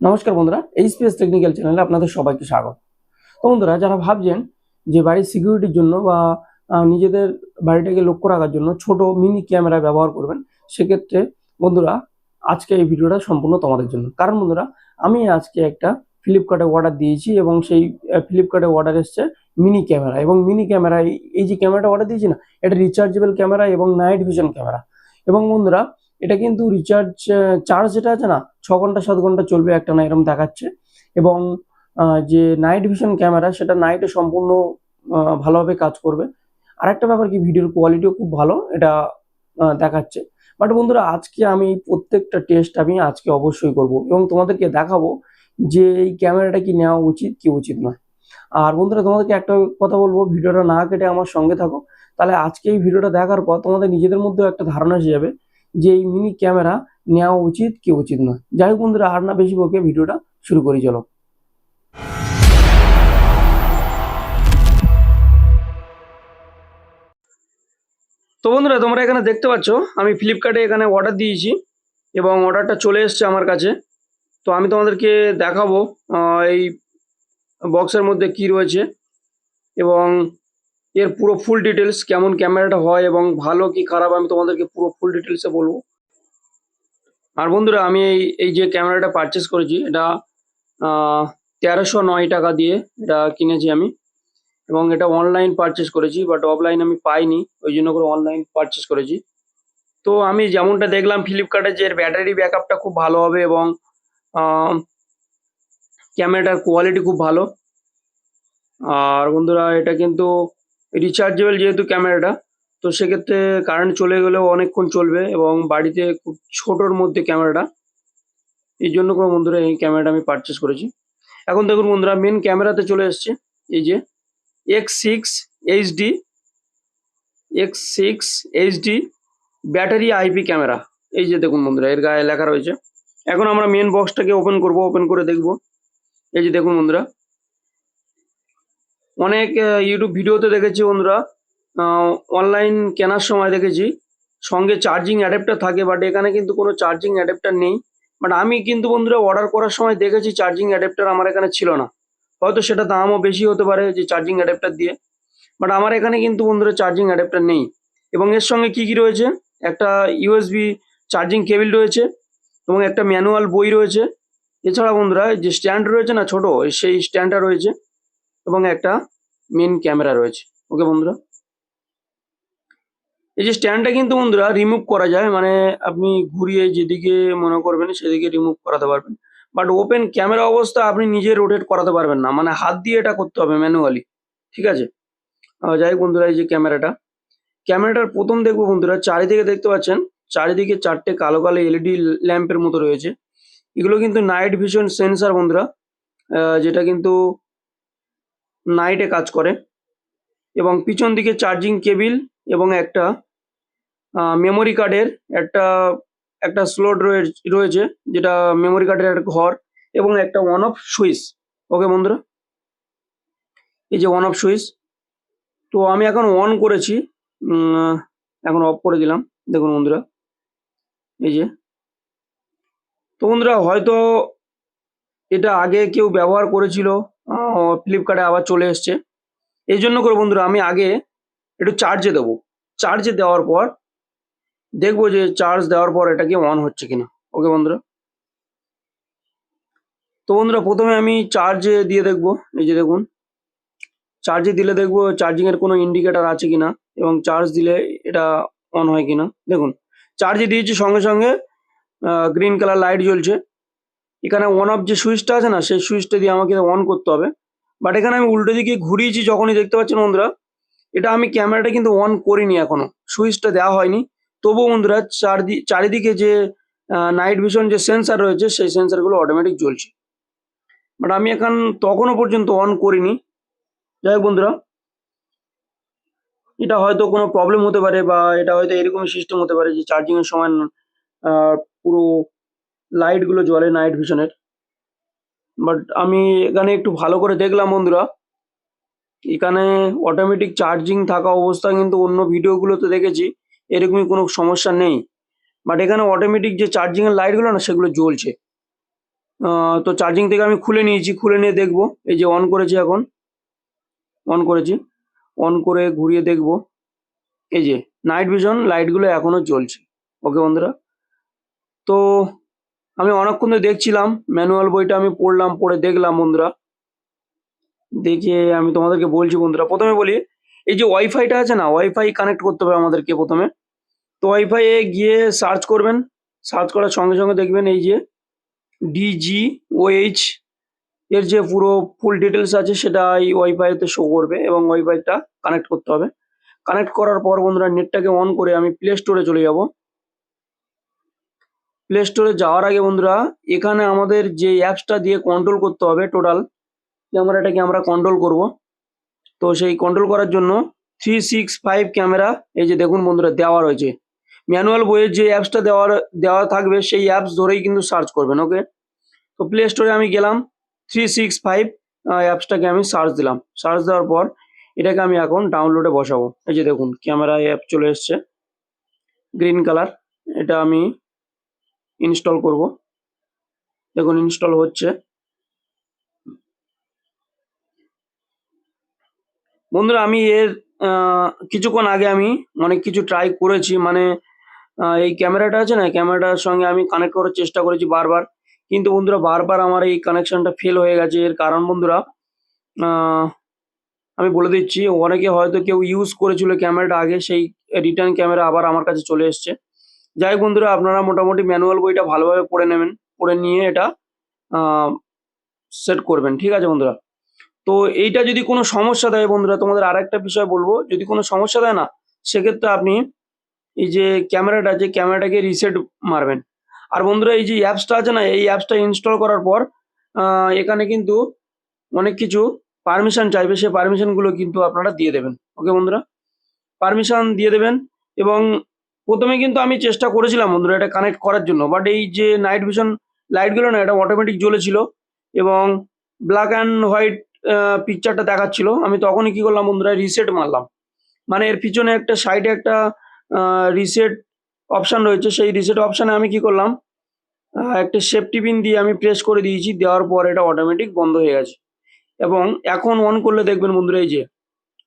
নমস্কার বন্ধুরা, HPS technical চ্যানেলে আপনাদের সবাইকে স্বাগত। তো বন্ধুরা, যারা ভাবছেন যে বাড়ির সিকিউরিটির জন্য বা নিজেদের বাড়িটাকে লক্ষ্য রাখার জন্য ছোট মিনি ক্যামেরা ব্যবহার করবেন, সেক্ষেত্রে বন্ধুরা, আজকে এই ভিডিওটা সম্পূর্ণ তোমাদের জন্য। কারণ বন্ধুরা, আমি আজকে একটা ফ্লিপকার্টে অর্ডার দিয়েছি এবং সেই ফ্লিপকার্টে অর্ডার এসছে মিনি ক্যামেরা এবং মিনি ক্যামেরা এই যে ক্যামেরাটা অর্ডার দিয়েছি না, এটা রিচার্জেবল ক্যামেরা এবং নাইট ভিশন ক্যামেরা এবং বন্ধুরা এটা কিন্তু রিচার্জ চার্জ যেটা আছে না, ছ ঘণ্টা, সাত ঘণ্টা চলবে একটা না এরকম দেখাচ্ছে। এবং যে নাইট ভিশন ক্যামেরা সেটা নাইটে সম্পূর্ণ ভালোভাবে কাজ করবে। আরেকটা ব্যাপার কি ভিডিওর কোয়ালিটিও খুব ভালো, এটা দেখাচ্ছে। বাট বন্ধুরা, আজকে আমি প্রত্যেকটা টেস্ট আমি আজকে অবশ্যই করব। এবং তোমাদেরকে দেখাবো যে এই ক্যামেরাটা কি নেওয়া উচিত, কি উচিত নয়। আর বন্ধুরা, তোমাদেরকে একটা কথা বলব ভিডিওটা না কেটে আমার সঙ্গে থাকো। তাহলে আজকে এই ভিডিওটা দেখার পর তোমাদের নিজেদের মধ্যেও একটা ধারণা এসে যাবে যে এই মিনি ক্যামেরা নেওয়া উচিত কি উচিত নয়। যাই হোক বন্ধুরা, আর না বেশি বকে ভিডিওটা শুরু করি, চলো। তো বন্ধুরা, তোমরা এখানে দেখতে পাচ্ছ, আমি ফ্লিপকার্টে এখানে অর্ডার দিয়েছি এবং অর্ডারটা চলে এসেছে আমার কাছে। তো আমি তোমাদেরকে দেখাবো এই বক্সের মধ্যে কি রয়েছে এবং এর পুরো ফুল ডিটেলস কেমন ক্যামেরাটা হয় এবং ভালো কি খারাপ আমি তোমাদেরকে পুরো ফুল ডিটেলসে বলব। আর বন্ধুরা, আমি এই এই যে ক্যামেরাটা পারচেস করেছি, এটা তেরোশো নয় টাকা দিয়ে এটা কিনেছি আমি। এবং এটা অনলাইন পারচেস করেছি বাট অফলাইন আমি পাইনি, ওই জন্য করে অনলাইন পারচেস করেছি। তো আমি যেমনটা দেখলাম ফ্লিপকার্টে যে এর ব্যাটারি ব্যাকআপটা খুব ভালো হবে এবং ক্যামেরাটার কোয়ালিটি খুব ভালো। আর বন্ধুরা, এটা কিন্তু রিচার্জেবল যেহেতু ক্যামেরাটা তো সেক্ষেত্রে কারেন্ট চলে গেলেও অনেকক্ষণ চলবে এবং বাড়িতে খুব ছোটোর মধ্যে ক্যামেরাটা এই জন্য করে বন্ধুরা এই ক্যামেরাটা আমি পারচেস করেছি। এখন দেখুন বন্ধুরা মেন ক্যামেরাতে চলে এসছে। এই যে X six HD X six HD battery IP camera এই যে দেখুন বন্ধুরা, এর গায়ে লেখা রয়েছে। এখন আমরা মেন বক্সটাকে ওপেন করব ওপেন করে দেখব। এই যে দেখুন বন্ধুরা অনেক ইউটিউব ভিডিওতে দেখেছি বন্ধুরা। অনলাইন কেনার সময় দেখেছি। সঙ্গে চার্জিং অ্যাডাপ্টার থাকে বাট এখানে কিন্তু কোনো চার্জিং অ্যাডাপ্টার নেই। বাট আমি কিন্তু বন্ধুরা অর্ডার করার সময় দেখেছি চার্জিং অ্যাডাপ্টার আমার এখানে ছিল না। হয়তো সেটা দামও বেশি হতে পারে যে চার্জিং অ্যাডাপ্টার দিয়ে। বাট আমার এখানে কিন্তু বন্ধুরা চার্জিং অ্যাডাপ্টার নেই। এবং এর সঙ্গে কি কি রয়েছে? একটা ইউএসবি চার্জিং কেবিল রয়েছে এবং একটা ম্যানুয়াল বই রয়েছে। এছাড়া বন্ধুরা যে স্ট্যান্ড রয়েছে না ছোট, সেই স্ট্যান্ডটা রয়েছে। এবং একটা মেন ক্যামেরা রয়েছে। ওকে বন্ধুরা? এই যে স্ট্যান্ডটা কিন্তু বন্ধুরা রিমুভ করা যায় মানে আপনি ঘুরিয়ে যেদিকে মনে করবেন সেদিকে রিমুভ করাতে পারবেন। বাট ওপেন ক্যামেরা অবস্থা আপনি নিজে রোটেট করাতে পারবেন না মানে হাত দিয়ে এটা করতে হবে ম্যানুয়ালি ঠিক আছে? যাই বন্ধুরা, এই যে ক্যামেরাটা ক্যামেরাটার প্রথম দেখব বন্ধুরা, চারিদিকে দেখতে পাচ্ছেন, চারিদিকে চারটে কালো কালো এলইডি ল্যাম্পের মতো রয়েছে। এগুলো কিন্তু নাইট ভিশন সেন্সার বন্ধুরা যেটা কিন্তু নাইটে কাজ করে। এবং পিছন দিকে চার্জিং কেবিল এবং একটা মেমোরি কার্ডের একটা একটা স্লট রয়েছে, যেটা মেমোরি কার্ডের একটা ঘর এবং একটা ওয়ান অফ সুইচ ওকে বন্ধুরা? এই যে ওয়ান অফ সুইচ তো আমি এখন অন করেছি। এখন অফ করে দিলাম। দেখুন বন্ধুরা। এই যে। তো বন্ধুরা, হয়তো এটা আগে কেউ ব্যবহার করেছিল। ফ্লিপকার্টে আবার চলে এসছে। এই জন্য করে বন্ধুরা আমি আগে একটু চার্জে দেবো। চার্জে দেওয়ার পর দেখব যে চার্জ দেওয়ার পর এটা কি অন হচ্ছে কিনা। ওকে বন্ধুরা? তো বন্ধুরা প্রথমে আমি চার্জে দিয়ে দেখব। এই যে দেখুন চার্জে দিলে দেখব চার্জিংয়ের কোনো ইন্ডিকেটার আছে কিনা এবং চার্জ দিলে এটা অন হয় কিনা। দেখুন চার্জে দিয়েছি সঙ্গে সঙ্গে গ্রিন কালার লাইট জ্বলছে। এখানে অন অফ যে সুইচটা আছে না, সেই সুইচটা দিয়ে আমাকে অন করতে হবে। বাট এখানে আমি উল্টো দিকে ঘুরিয়েছি, যখনই দেখতে পাচ্ছেন বন্ধুরা, এটা আমি ক্যামেরাটা কিন্তু অন করিনি এখনও। সুইচটা দেওয়া হয়নি। তবুও বন্ধুরা, চারদি, চারিদিকে যে নাইট ভিশন যে সেন্সার রয়েছে, সেই সেন্সারগুলো অটোমেটিক জ্বলছে। বাট আমি এখন তখনও পর্যন্ত অন করিনি। যাই হোক বন্ধুরা, এটা হয়তো কোনো প্রবলেম হতে পারে বা এটা হয়তো এরকম সিস্টেম হতে পারে যে চার্জিং এর সময় পুরো লাইটগুলো জ্বলে নাইট ভিশনের বাট আমি এখানে একটু ভালো করে দেখলাম বন্ধুরা। এখানে অটোমেটিক চার্জিং থাকা অবস্থা কিন্তু অন্য ভিডিওগুলোতে দেখেছি, এরকমই কোনো সমস্যা নেই। বাট এখানে অটোমেটিক যে চার্জিং এর লাইটগুলো না, সেগুলো জ্বলছে। তো চার্জিং থেকে আমি খুলে নিয়েছি, খুলে নিয়ে দেখব। এই যে অন করেছি এখন। অন করেছি। অন করে ঘুরিয়ে দেখব। এই যে নাইট ভিশন লাইটগুলো এখনও জ্বলছে। ওকে বন্ধুরা? তো আমি অনেকক্ষণ ধরে দেখছিলাম ম্যানুয়াল বইটা আমি পড়লাম, পড়ে দেখলাম বন্ধুরা। দেখে আমি তোমাদেরকে বলছি বন্ধুরা, প্রথমে বলি, এই যে ওয়াইফাইটা আছে না ওয়াইফাই কানেক্ট করতে হবে আমাদেরকে প্রথমে। তো ওয়াইফাই এ গিয়ে সার্চ করবেন সার্চ করার সঙ্গে সঙ্গে দেখবেন এই যে ডিজি ওএইচ এর যে পুরো ফুল ডিটেলস আছে সেটা এই ওয়াইফাইতে শো করবে এবং ওয়াইফাইটা কানেক্ট করতে হবে। কানেক্ট করার পর বন্ধুরা নেটটাকে অন করে আমি প্লে স্টোরে চলে যাব। প্লে স্টোরে যাওয়ার আগে বন্ধুরা, এখানে আমাদের যে অ্যাপসটা দিয়ে কন্ট্রোল করতে হবে টোটাল ক্যামেরাটাকে আমরা কন্ট্রোল করব। তো সেই কন্ট্রোল করার জন্য থ্রি সিক্স ফাইভ ক্যামেরা এই যে দেখুন বন্ধুরা, দেওয়া রয়েছে। ম্যানুয়াল বইয়ের যে অ্যাপসটা দেওয়ার, দেওয়া থাকবে, সেই অ্যাপস ধরেই কিন্তু সার্চ করবেন ওকে তো প্লে স্টোরে আমি গেলাম থ্রি সিক্স ফাইভ অ্যাপসটাকে আমি সার্চ দিলাম। সার্চ দেওয়ার পর এটাকে আমি এখন ডাউনলোডে বসাবো। এই যে দেখুন ক্যামেরা অ্যাপ চলে এসছে। গ্রিন কালার এটা আমি ইনস্টল করব। দেখুন, ইনস্টল হচ্ছে। বন্ধুরা, আমি এর কিছুক্ষণ আগে আমি অনেক কিছু ট্রাই করেছি। মানে এই ক্যামেরাটা আছে না? ক্যামেরাটার সঙ্গে আমি কানেক্ট করার চেষ্টা করেছি বারবার। কিন্তু বন্ধুরা, বারবার আমার এই কানেকশনটা ফেল হয়ে গেছে। এর কারণ বন্ধুরা আমি বলে দিচ্ছি, অনেকে হয়তো কেউ ইউজ করেছিল ক্যামেরাটা আগে, সেই রিটার্ন ক্যামেরা আবার আমার কাছে চলে এসছে। যাই বন্ধুরা, আপনারা মোটামুটি ম্যানুয়াল বইটা ভালোভাবে পড়ে নেবেন, পড়ে নিয়ে এটা সেট করবেন, ঠিক আছে বন্ধুরা? তো এইটা যদি কোনো সমস্যা দেয় বন্ধুরা, তোমাদের আরেকটা বিষয় বলব, যদি কোনো সমস্যা দেয় না, সেক্ষেত্রে আপনি এই যে ক্যামেরাটা, যে ক্যামেরাটাকে রিসেট মারবেন। আর বন্ধুরা, এই যে অ্যাপসটা আছে না, এই অ্যাপসটা ইনস্টল করার পর এখানে কিন্তু অনেক কিছু পারমিশন চাইবে সেই পারমিশনগুলো কিন্তু আপনারা দিয়ে দেবেন। ওকে বন্ধুরা? পারমিশন দিয়ে দেবেন এবং প্রথমে কিন্তু আমি চেষ্টা করেছিলাম বন্ধুরা এটা কানেক্ট করার জন্য বাট এই যে নাইট ভিশন লাইটগুলো না, এটা অটোমেটিক জ্বলেছিল এবং ব্ল্যাক অ্যান্ড হোয়াইট পিকচারটা দেখাচ্ছিল। আমি তখনই কি করলাম বন্ধুরা রিসেট মারলাম। মানে এর পিছনে একটা সাইডে একটা রিসেট অপশন রয়েছে। সেই রিসেট অপশানে আমি কি করলাম একটা সেফটি পিন দিয়ে আমি প্রেস করে দিয়েছি, দেওয়ার পর এটা অটোমেটিক বন্ধ হয়ে গেছে। এবং এখন অন করলে দেখবেন বন্ধুরা এই যে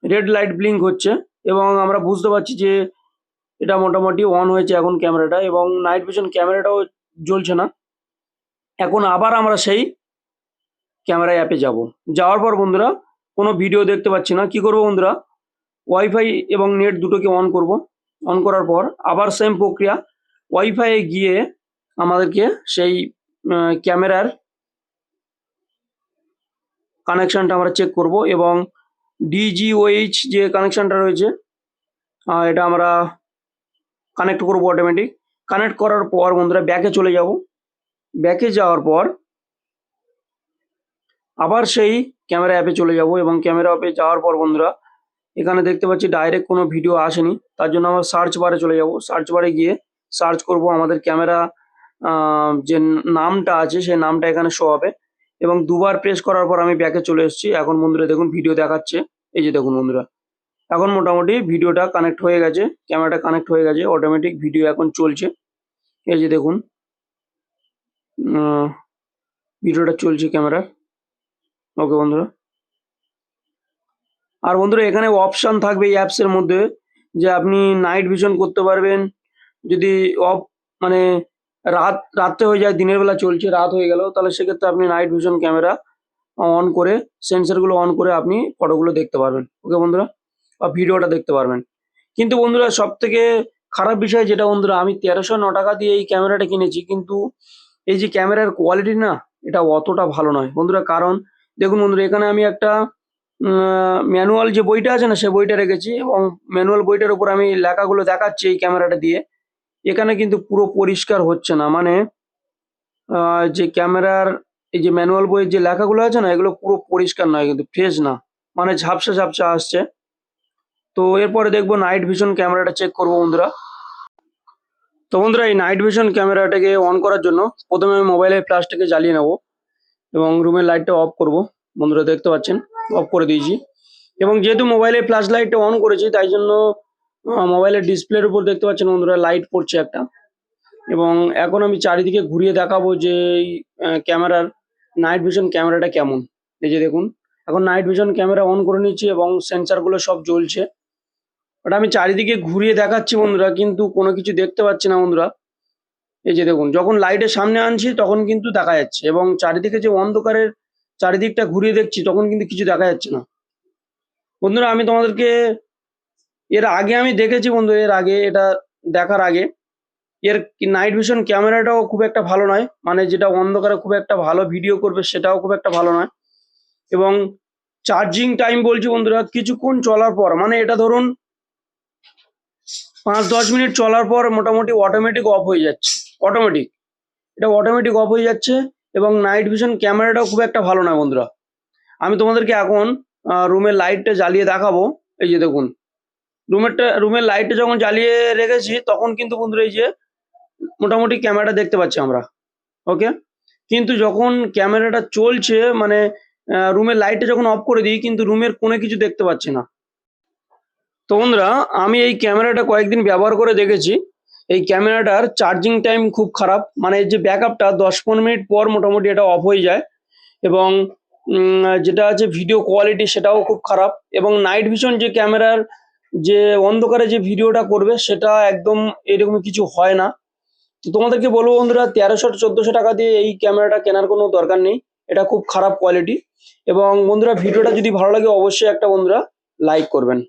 রেড লাইট ব্লিঙ্ক হচ্ছে এবং আমরা বুঝতে পারছি যে এটা মোটামুটি অন হয়েছে এখন ক্যামেরাটা এবং নাইট ভিশন ক্যামেরাটাও জ্বলছে না। এখন আবার আমরা সেই ক্যামেরা অ্যাপে যাব। যাওয়ার পর বন্ধুরা, কোনো ভিডিও দেখতে পাচ্ছি না। কি করব বন্ধুরা? ওয়াইফাই এবং নেট দুটোকে অন করব। অন করার পর আবার সেম প্রক্রিয়া। ওয়াইফাইয়ে গিয়ে আমাদেরকে সেই ক্যামেরার কানেকশনটা আমরা চেক করব এবং ডিজিওএইচ যে কানেকশনটা রয়েছে এটা আমরা কানেক্ট করব অটোমেটিক কানেক্ট করার পর বন্ধুরা ব্যাকে চলে যাব। ব্যাকে যাওয়ার পর আবার সেই ক্যামেরা অ্যাপে চলে যাব এবং ক্যামেরা অ্যাপে যাওয়ার পর বন্ধুরা এখানে দেখতে পাচ্ছি ডাইরেক্ট কোনো ভিডিও আসেনি। তার জন্য আমরা সার্চ বারে চলে যাব। সার্চ বারে গিয়ে সার্চ করব আমাদের ক্যামেরা যে নামটা আছে সেই নামটা এখানে শো হবে। এবং দুবার প্রেস করার পর আমি ব্যাকে চলে এসেছি। এখন বন্ধুরা দেখুন ভিডিও দেখাচ্ছে। এই যে দেখুন বন্ধুরা। এখন মোটামুটি ভিডিওটা কানেক্ট হয়ে গেছে ক্যামেরাটা কানেক্ট হয়ে গেছে অটোমেটিক ভিডিও এখন চলছে। এই যে দেখুন ভিডিওটা চলছে ক্যামেরার ওকে বন্ধুরা। আর বন্ধুরা, এখানে অপশন থাকবে এই অ্যাপসের মধ্যে যে আপনি নাইট ভিশন করতে পারবেন। যদি অফ মানে রাত, রাত্রে হয়ে যায়, দিনের বেলা চলছে, রাত হয়ে গেল, তাহলে সেক্ষেত্রে আপনি নাইট ভিশন ক্যামেরা অন করে সেন্সারগুলো অন করে আপনি ফটোগুলো দেখতে পারবেন। ওকে বন্ধুরা। বা ভিডিওটা দেখতে পারবেন। কিন্তু বন্ধুরা সব থেকে খারাপ বিষয় যেটা বন্ধুরা, আমি তেরোশো ন টাকা দিয়ে এই ক্যামেরাটা কিনেছি, কিন্তু এই যে ক্যামেরার কোয়ালিটি না, এটা অতটা ভালো নয়। বন্ধুরা, কারণ দেখুন বন্ধুরা, এখানে আমি একটা ম্যানুয়াল যে বইটা আছে না, সে বইটা রেখেছি এবং ম্যানুয়াল বইটার উপর আমি লেখাগুলো দেখাচ্ছি এই ক্যামেরাটা দিয়ে। এখানে কিন্তু পুরো পরিষ্কার হচ্ছে না মানে যে ক্যামেরার এই যে ম্যানুয়াল বইয়ের যে লেখাগুলো আছে না, এগুলো পুরো পরিষ্কার নয়, কিন্তু ফ্রেশ না মানে ঝাপসা ঝাপসা আসছে। তো এরপরে দেখব নাইট ভিশন ক্যামেরাটা চেক করব বন্ধুরা। তো বন্ধুরা, এই নাইট ভিশন ক্যামেরাটাকে অন করার জন্য প্রথমে আমি মোবাইলের ফ্ল্যাশটাকে জ্বালিয়ে নেব এবং রুমের লাইটটা অফ করব। বন্ধুরা, দেখতে পাচ্ছেন? অফ করে দিয়েছি। এবং যেহেতু মোবাইলের ফ্ল্যাশ লাইটটা অন করেছি, তাই জন্য মোবাইলের ডিসপ্লের উপর দেখতে পাচ্ছেন বন্ধুরা লাইট পড়ছে একটা। এবং এখন আমি চারিদিকে ঘুরিয়ে দেখাবো যে এই ক্যামেরার নাইট ভিশন ক্যামেরাটা কেমন। এই যে দেখুন, এখন নাইট ভিশন ক্যামেরা অন করে নিচ্ছি এবং সেন্সারগুলো সব জ্বলছে। ওটা আমি চারিদিকে ঘুরিয়ে দেখাচ্ছি বন্ধুরা, কিন্তু কোনো কিছু দেখতে পাচ্ছি না বন্ধুরা। এই যে দেখুন, যখন লাইটের সামনে আনছি তখন কিন্তু দেখা যাচ্ছে এবং চারিদিকে যে অন্ধকারের চারিদিকটা ঘুরিয়ে দেখছি তখন কিন্তু কিছু দেখা যাচ্ছে না। বন্ধুরা, আমি তোমাদেরকে এর আগে আমি দেখেছি বন্ধু এর আগে, এটা দেখার আগে। এর নাইট ভিশন ক্যামেরাটাও খুব একটা ভালো নয় মানে যেটা অন্ধকারে খুব একটা ভালো ভিডিও করবে সেটাও খুব একটা ভালো নয়। এবং চার্জিং টাইম বলছি বন্ধুরা, কিছুক্ষণ চলার পর মানে এটা ধরুন পাঁচ দশ মিনিট চলার পর মোটামুটি অটোমেটিক অফ হয়ে যাচ্ছে। অটোমেটিক এটা অটোমেটিক অফ হয়ে যাচ্ছে এবং নাইট ভিশন ক্যামেরাটাও খুব একটা ভালো নয় বন্ধুরা। আমি তোমাদেরকে এখন রুমের লাইটটা জ্বালিয়ে দেখাবো। এই যে দেখুন রুমেরটা রুমের লাইটটা যখন জ্বালিয়ে রেখেছি, তখন কিন্তু বন্ধুরা এই যে মোটামুটি ক্যামেরাটা দেখতে পাচ্ছি আমরা। ওকে কিন্তু যখন ক্যামেরাটা চলছে মানে রুমের লাইটটা যখন অফ করে দিই, কিন্তু রুমের কোনো কিছু দেখতে পাচ্ছি না। তো বন্ধুরা, আমি এই ক্যামেরাটা কয়েকদিন ব্যবহার করে দেখেছি। এই ক্যামেরাটার চার্জিং টাইম খুব খারাপ। মানে যে ব্যাকআপটা দশ পনেরো মিনিট পর মোটামুটি এটা অফ হয়ে যায় এবং যেটা আছে ভিডিও কোয়ালিটি সেটাও খুব খারাপ এবং নাইট ভিশন যে ক্যামেরার যে অন্ধকারে যে ভিডিওটা করবে সেটা একদম এরকম কিছু হয় না। তো তোমাদেরকে বলব বন্ধুরা, তেরোশো চোদ্দোশো টাকা দিয়ে এই ক্যামেরাটা কেনার কোনো দরকার নেই। এটা খুব খারাপ কোয়ালিটি এবং বন্ধুরা, ভিডিওটা যদি ভালো লাগে অবশ্যই একটা বন্ধুরা লাইক করবেন।